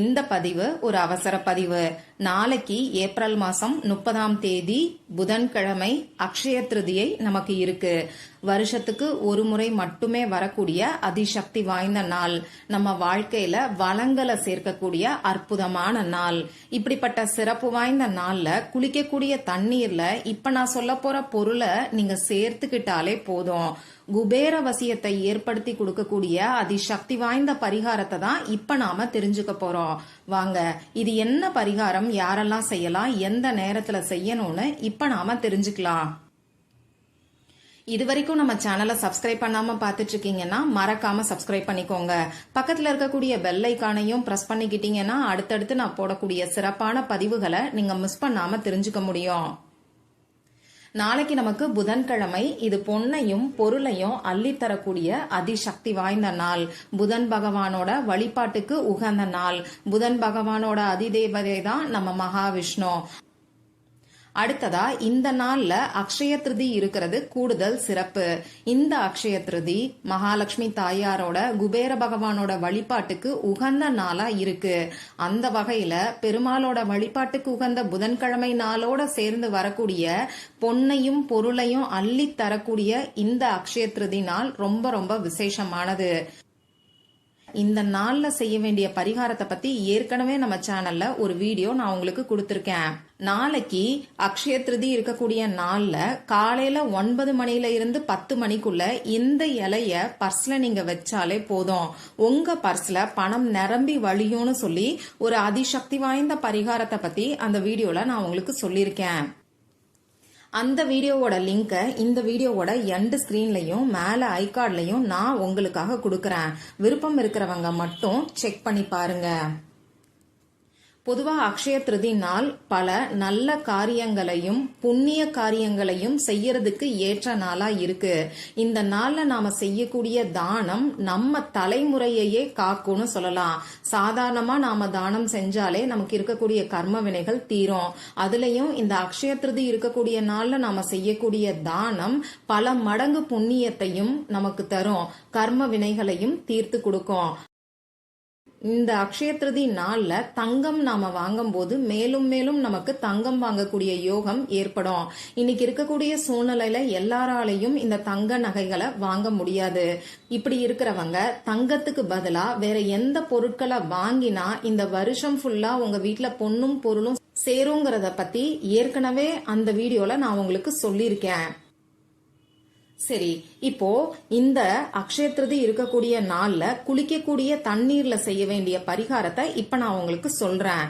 இந்த பதிவு ஒரு அவசர பதிவு. நாளைக்கு ஏப்ரல் மாசம் முப்பதாம் தேதி புதன்கிழமை அக்ஷய திருதியை நமக்கு இருக்கு. வருஷத்துக்கு ஒரு முறை மட்டுமே வரக்கூடிய அதிசக்தி வாய்ந்த நாள். நம்ம வாழ்க்கையில வளங்களை சேர்க்கக்கூடிய அற்புதமான நாள். இப்படிப்பட்ட சிறப்பு வாய்ந்த நாள்ல குளிக்கக்கூடிய தண்ணீர்ல இப்ப நான் சொல்ல போற பொருளை நீங்க சேர்த்துக்கிட்டாலே போதும். குபேர வசியத்தை ஏற்படுத்தி கொடுக்கக்கூடிய அதிசக்தி வாய்ந்த பரிகாரத்தை தான் இப்ப நாம தெரிஞ்சுக்க போறோம். வாங்க இது என்ன பரிகாரம்? யாரெல்லாம் செய்யலாம்? எந்த நேரத்துல செய்யணும்னு இப்ப நாம தெரிஞ்சுக்கலாம். இது வரைக்கும் நம்ம சேனலை சப்ஸ்கிரைப் பண்ணாம பாத்துட்டு இருக்கீங்கன்னா மறக்காம சப்ஸ்கிரைப் பண்ணிக்கோங்க. பக்கத்துல இருக்கக்கூடிய பெல் ஐக்கானையும் பிரஸ் பண்ணிக்கிட்டீங்கன்னா அடுத்தடுத்து நான் போடக்கூடிய சிறப்பான பதிவுகளை நீங்க மிஸ் பண்ணாம தெரிஞ்சுக்க முடியும். நாளைக்கு நமக்கு புதன்கிழமை இது பொன்னையும் பொருளையும் அள்ளித்தரக்கூடிய அதிசக்தி வாய்ந்த நாள். புதன் பகவானோட வழிபாட்டுக்கு உகந்த நாள். புதன் பகவானோட அதிதேவதை தான் நம்ம மகாவிஷ்ணு. அடுத்ததா இந்த நாள்ல அக்ஷய திருதி இருக்கிறது கூடுதல் சிறப்பு. இந்த அக்ஷய திருதி மகாலட்சுமி தாயாரோட குபேர பகவானோட வழிபாட்டுக்கு உகந்த நாளா இருக்கு. அந்த வகையில பெருமாளோட வழிபாட்டுக்கு உகந்த புதன்கிழமை நாளோட சேர்ந்து வரக்கூடிய பொன்னையும் பொருளையும் அள்ளி தரக்கூடிய இந்த அக்ஷய திருதி நாள் ரொம்ப ரொம்ப விசேஷமானது. இந்த நாள்ல செய்ய வேண்டிய பரிகாரத்தை பத்தி ஏற்கனவே நம்ம சேனல்ல ஒரு வீடியோ நான் உங்களுக்கு கொடுத்திருக்கேன். நாளைக்கு அக்ஷய திருதி இருக்கக்கூடிய நாள்ல காலையில ஒன்பது மணில இருந்து பத்து மணிக்குள்ள இந்த இலைய பர்ஸ்ல நீங்க வச்சாலே போதும். உங்க பர்ஸ்ல பணம் நிரம்பி வழியும்னு சொல்லி ஒரு அதிசக்தி வாய்ந்த பரிகாரத்தை பத்தி அந்த வீடியோல நான் உங்களுக்கு சொல்லியிருக்கேன். அந்த வீடியோவோட லிங்கை இந்த வீடியோவோட எண்டு ஸ்கிரீன்லையும் மேலே ஐகார்ட்லையும் நான் உங்களுக்காக கொடுக்குறேன். விருப்பம் இருக்கிறவங்க மட்டும் செக் பண்ணி பாருங்கள் பொதுவா அக்ஷய திருதி நாள் பல நல்ல காரியங்களையும் புண்ணிய காரியங்களையும் செய்யறதுக்கு ஏற்ற நாளா இருக்கு. இந்த நாள்ல நாம செய்யக்கூடிய தானம் நம்ம தலைமுறையையே காக்கும்னு சொல்லலாம். சாதாரணமா நாம தானம் செஞ்சாலே நமக்கு இருக்கக்கூடிய கர்ம வினைகள் தீரும். அதுலயும் இந்த அக்ஷய திருதி இருக்கக்கூடிய நாள்ல நாம செய்யக்கூடிய தானம் பல மடங்கு புண்ணியத்தையும் நமக்கு தரும். கர்ம வினைகளையும் தீர்த்து கொடுக்கும். இந்த அக்ஷய திருதி நாள்ல தங்கம் நாம வாங்கும்போது மேலும் மேலும் நமக்கு தங்கம் வாங்கக்கூடிய யோகம் ஏற்படும். இன்னைக்கு இருக்கக்கூடிய சூழ்நிலையில எல்லாராலையும் இந்த தங்க நகைகளை வாங்க முடியாது. இப்படி இருக்கிறவங்க தங்கத்துக்கு பதிலா வேற எந்த பொருட்களை வாங்கினா இந்த வருஷம் ஃபுல்லா உங்க வீட்டுல பொண்ணும் பொருளும் சேருங்கிறத பத்தி ஏற்கனவே அந்த வீடியோல நான் உங்களுக்கு சொல்லியிருக்கேன். சரி இப்போ இந்த அக்ஷய திருதி இருக்கக்கூடிய நாள்ல குளிக்கக்கூடிய தண்ணீர்ல செய்ய வேண்டிய பரிகாரத்தை இப்ப நான் உங்களுக்கு சொல்றேன்.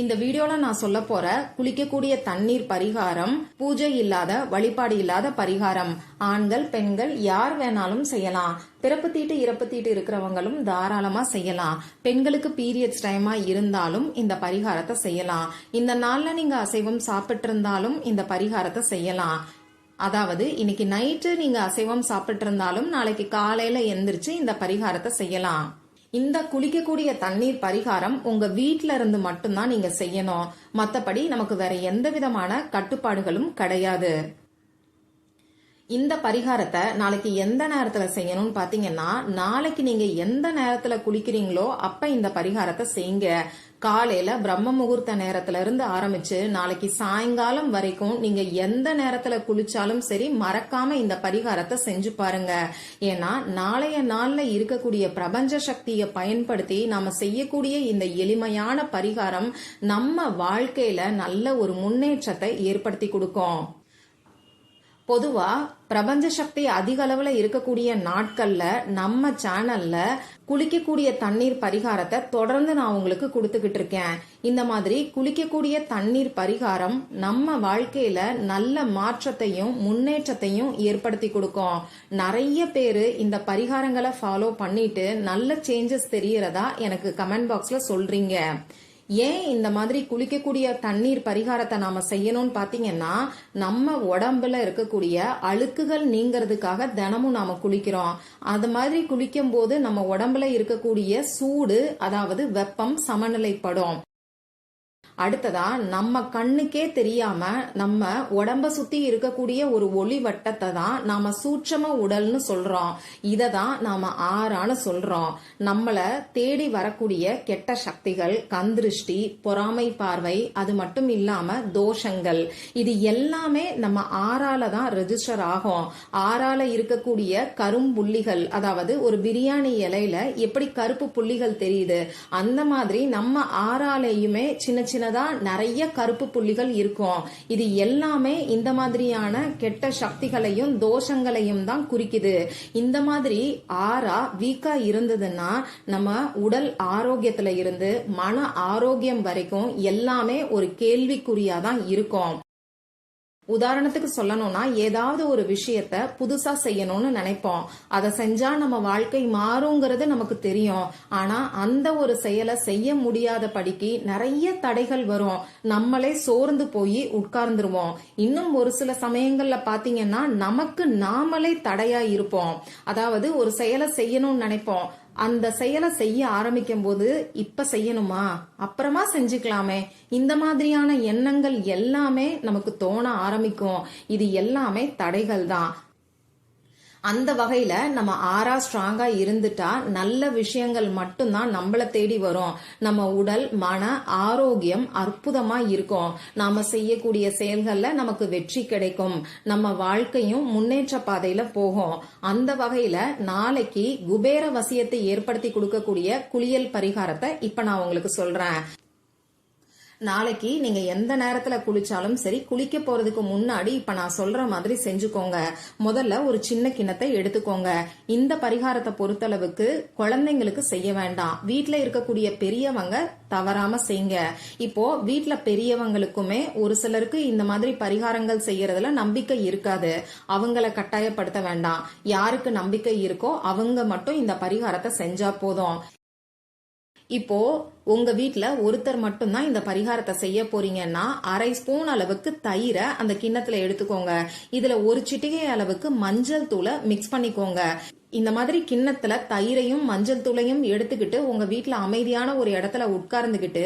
இந்த வீடியோல நான் சொல்ல போற குளிக்கக்கூடிய தண்ணீர் பரிகாரம் பூஜை இல்லாத வழிபாடு இல்லாத பரிகாரம். ஆண்கள் பெண்கள் யார் வேணாலும் செய்யலாம். பிறப்பு தீட்டு இறப்பு தீட்டு இருக்கிறவங்களும் தாராளமா செய்யலாம். பெண்களுக்கு பீரியட்ஸ் டைமா இருந்தாலும் இந்த பரிகாரத்தை செய்யலாம். இந்த நாள்ல நீங்க அசைவம் சாப்பிட்டு இருந்தாலும் இந்த பரிகாரத்தை செய்யலாம். அதாவது இன்னைக்கு நைட்டு நீங்க அசைவம் சாப்பிட்டு இருந்தாலும் நாளைக்கு காலையில எந்திரிச்சு இந்த பரிகாரத்தை செய்யலாம். இந்த குளிக்கக்கூடிய தண்ணீர் பரிகாரம் உங்க வீட்ல இருந்து மட்டும்தான் நீங்க செய்யணும். மத்தபடி நமக்கு வேற எந்த விதமான கட்டுப்பாடுகளும் கிடையாது. இந்த பரிகாரத்தை நாளைக்கு எந்த நேரத்துல செய்யணும்னு பாத்தீங்கன்னா நாளைக்கு நீங்க எந்த நேரத்துல குளிக்கிறீங்களோ அப்ப இந்த பரிகாரத்தை செய்யுங்க. காலையில பிரம்ம முகூர்த்த நேரத்துல இருந்து ஆரம்பிச்சு நாளைக்கு சாயங்காலம் வரைக்கும் நீங்க எந்த நேரத்துல குளிச்சாலும் சரி மறக்காம இந்த பரிகாரத்தை செஞ்சு பாருங்க. ஏன்னா நாளைய நாள்ல இருக்கக்கூடிய பிரபஞ்ச சக்தியை பயன்படுத்தி நாம செய்யக்கூடிய இந்த எளிமையான பரிகாரம் நம்ம வாழ்க்கையில நல்ல ஒரு முன்னேற்றத்தை ஏற்படுத்தி கொடுக்கும். பொதுவா பிரபஞ்ச சக்தி அதிக அளவுல இருக்கக்கூடிய நாட்கள்ல நம்ம சேனல்ல குளிக்கக்கூடிய தண்ணீர் பரிகாரத்தை தொடர்ந்து நான் உங்களுக்கு கொடுத்துக்கிட்டு இருக்கேன். இந்த மாதிரி குளிக்கக்கூடிய தண்ணீர் பரிகாரம் நம்ம வாழ்க்கையில நல்ல மாற்றத்தையும் முன்னேற்றத்தையும் ஏற்படுத்தி கொடுக்கும். நிறைய பேரு இந்த பரிகாரங்களை ஃபாலோ பண்ணிட்டு நல்ல சேஞ்சஸ் தெரியறதா எனக்கு கமெண்ட் பாக்ஸ்ல சொல்றீங்க. ஏன் இந்த மாதிரி குளிக்கக்கூடிய தண்ணீர் பரிகாரத்தை நாம செய்யணும்னு பாத்தீங்கன்னா நம்ம உடம்புல இருக்கக்கூடிய அழுக்குகள் நீங்கிறதுக்காக தினமும் நாம குளிக்கிறோம். அது மாதிரி குளிக்கும் போது நம்ம உடம்புல இருக்கக்கூடிய சூடு அதாவது வெப்பம் சமநிலைப்படும். அடுத்ததா நம்ம கண்ணுக்கே தெரியாம நம்ம உடம்ப சுத்தி இருக்கக்கூடிய ஒரு ஒளி வட்டத்தை தான் நாம சூட்சம உடல்னு சொல்றோம். இதை தான் நாம ஆறான்னு சொல்றோம். நம்மள தேடி வரக்கூடிய கெட்ட சக்திகள் கந்திருஷ்டி பொறாமை பார்வை அது மட்டும் இல்லாம தோஷங்கள். இது எல்லாமே நம்ம ஆறால தான் ரெஜிஸ்டர் ஆகும். ஆறால இருக்கக்கூடிய கரும்புள்ளிகள் அதாவது ஒரு பிரியாணி இலையில எப்படி கருப்பு புள்ளிகள் தெரியுது? அந்த மாதிரி நம்ம ஆறாலேயுமே சின்ன சின்ன சின்னதா நிறைய கருப்பு புள்ளிகள் இருக்கும். இது எல்லாமே இந்த மாதிரியான கெட்ட சக்திகளையும் தோஷங்களையும் தான் குறிக்குது. இந்த மாதிரி ஆறா வீக்கா இருந்ததுன்னா நம்ம உடல் ஆரோக்கியத்துல இருந்து மன ஆரோக்கியம் வரைக்கும் எல்லாமே ஒரு கேள்விக்குறியா தான் இருக்கும். உதாரணத்துக்கு சொல்லணும்னா ஏதாவது ஒரு விஷயத்த புதுசா செய்யணும்னு நினைப்போம். அதை செஞ்சா நம்ம வாழ்க்கை மாறுங்கிறது நமக்கு தெரியும். ஆனா அந்த ஒரு செயலை செய்ய முடியாத படிக்கு நிறைய தடைகள் வரும். நம்மளே சோர்ந்து போய் உட்கார்ந்துருவோம். இன்னும் ஒரு சில சமயங்கள்ல பாத்தீங்கன்னா நமக்கு நாமளே தடையா இருப்போம். அதாவது ஒரு செயலை செய்யணும்னு நினைப்போம். அந்த செயலை செய்ய ஆரம்பிக்கும் போது இப்ப செய்யணுமா? அப்புறமா செஞ்சுக்கலாமே. இந்த மாதிரியான எண்ணங்கள் எல்லாமே நமக்கு தோண ஆரம்பிக்கும். இது எல்லாமே தடைகள் தான் அந்த வகையில நம்ம ஆறா ஸ்ட்ராங்கா இருந்துட்டா நல்ல விஷயங்கள் மட்டும்தான் நம்மள தேடி வரும். நம்ம உடல் மன ஆரோக்கியம் அற்புதமா இருக்கும். நாம செய்யக்கூடிய செயல்கள்ல நமக்கு வெற்றி கிடைக்கும். நம்ம வாழ்க்கையும் முன்னேற்ற பாதையில போகும். அந்த வகையில நாளைக்கு குபேர வசியத்தை ஏற்படுத்தி கொடுக்கக்கூடிய குளியல் பரிகாரத்தை இப்ப நான் உங்களுக்கு சொல்றேன். நாளைக்கு நீங்க எந்த நேரத்துல குளிச்சாலும் சரி குளிக்க போறதுக்கு முன்னாடி இப்ப நான் சொல்ற மாதிரி செஞ்சுக்கோங்க. முதல்ல ஒரு சின்ன கிண்ணத்தை எடுத்துக்கோங்க. இந்த பரிகாரத்தை பொறுத்தளவுக்கு குழந்தைங்களுக்கு செய்ய வேண்டாம். வீட்டுல இருக்கக்கூடிய பெரியவங்க தவறாம செய்யுங்க இப்போ வீட்டுல பெரியவங்களுக்குமே ஒரு சிலருக்கு இந்த மாதிரி பரிகாரங்கள் செய்யறதுல நம்பிக்கை இருக்காது. அவங்கள கட்டாயப்படுத்த வேண்டாம். யாருக்கு நம்பிக்கை இருக்கோ அவங்க மட்டும் இந்த பரிகாரத்தை செஞ்சா போதும். இப்போ உங்க வீட்டுல ஒருத்தர் மட்டும்தான் இந்த பரிகாரத்தை செய்ய போறீங்கன்னா அரை ஸ்பூன் அளவுக்கு தயிரை அந்த கிண்ணத்துல எடுத்துக்கோங்க. இதுல ஒரு சிட்டிகை அளவுக்கு மஞ்சள் தூளை மிக்ஸ் பண்ணிக்கோங்க. இந்த மாதிரி கிண்ணத்துல தயிரையும் மஞ்சள் தூளையும் எடுத்துக்கிட்டு உங்க வீட்டுல அமைதியான ஒரு இடத்துல உட்கார்ந்துகிட்டு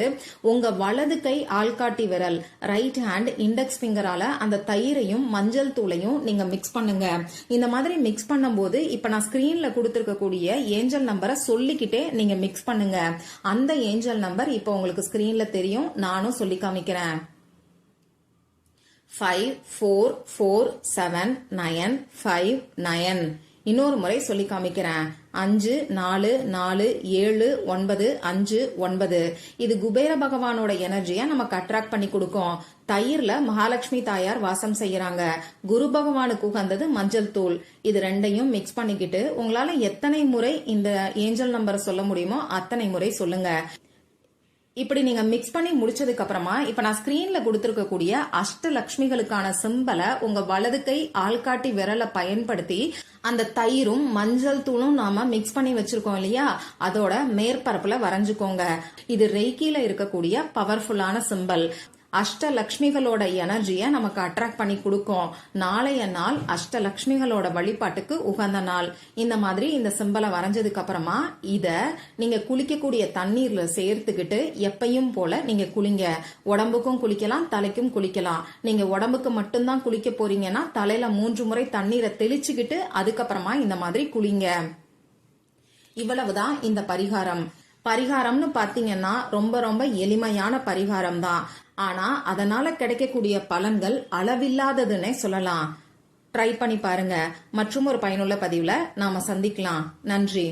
உங்க வலது கை ஆள்காட்டி விரல் ரைட் ஹேண்ட் இண்டெக்ஸ் ஃபிங்கரால அந்த தயிரையும் மஞ்சள் தூளையும் நீங்க மிக்ஸ் பண்ணுங்க. இந்த மாதிரி மிக்ஸ் பண்ணும்போது இப்ப நான் ஸ்கிரீன்ல கொடுத்துருக்கக்கூடிய ஏஞ்சல் நம்பரை சொல்லிக்கிட்டே நீங்க மிக்ஸ் பண்ணுங்க. அந்த ஏஞ்சல் நம்பர் இப்போ உங்களுக்கு ஸ்கிரீன்ல தெரியும். நானும் சொல்லி காமிக்கிறேன். Five four four seven nine five nine இன்னொரு முறை சொல்லி காமிக்கிறேன். அஞ்சு நாலு நாலு ஏழு ஒன்பது அஞ்சு ஒன்பது. இது குபேர பகவானோட எனர்ஜியை நமக்கு அட்ராக்ட் பண்ணி கொடுக்கும். தயிர்ல மகாலட்சுமி தாயார் வாசம் செய்யறாங்க. குரு பகவானுக்கு உகந்தது மஞ்சள் தூள். இது ரெண்டையும் மிக்ஸ் பண்ணிக்கிட்டு உங்களால எத்தனை முறை இந்த ஏஞ்சல் நம்பரை சொல்ல முடியுமோ அத்தனை முறை சொல்லுங்க. இப்படி நீங்க மிக்ஸ் பண்ணி முடிச்சதுக்கு அப்புறமா இப்ப நான் ஸ்கிரீன்ல கொடுத்திருக்கக்கூடிய அஷ்டலக்ஷ்மிகளுக்கான சிம்பலை உங்க வலது கை ஆள்காட்டி விரலை பயன்படுத்தி அந்த தயிரும் மஞ்சள் தூளும் நாம மிக்ஸ் பண்ணி வச்சிருக்கோம் இல்லையா? அதோட மேற்பரப்புல வரைஞ்சுக்கோங்க. இது ரெய்கில இருக்கக்கூடிய பவர்ஃபுல்லான சிம்பல் அஷ்டலக்ஷ்மிகளோட எனர்ஜியை நமக்கு அட்ராக்ட் பண்ணி கொடுக்கும். நாளைய நாள் அஷ்டலக்ஷ்மிகளோட வழிபாட்டுக்கு உகந்த நாள். இந்த மாதிரி இந்த சிம்பலை வரைஞ்சதுக்கு அப்புறமா இதை நீங்க குளிக்கக்கூடிய தண்ணீர்ல சேர்த்துக்கிட்டு எப்பையும் போல நீங்க குளிங்க. உடம்புக்கும் குளிக்கலாம் தலைக்கும் குளிக்கலாம். நீங்க உடம்புக்கு மட்டும்தான் குளிக்க போறீங்கன்னா தலையில மூன்று முறை தண்ணீரை தெளிச்சுக்கிட்டு அதுக்கப்புறமா இந்த மாதிரி குளிங்க. இவ்வளவுதான் இந்த பரிகாரம். பரிகாரம்னு பாத்தீங்கன்னா ரொம்ப ரொம்ப எளிமையான பரிகாரம் தான் ஆனா அதனால கிடைக்கக்கூடிய பலன்கள் அளவில்லாததுன்னே சொல்லலாம். ட்ரை பண்ணி பாருங்க. மற்றும் ஒரு பயனுள்ள பதிவுல நாம சந்திக்கலாம். நன்றி.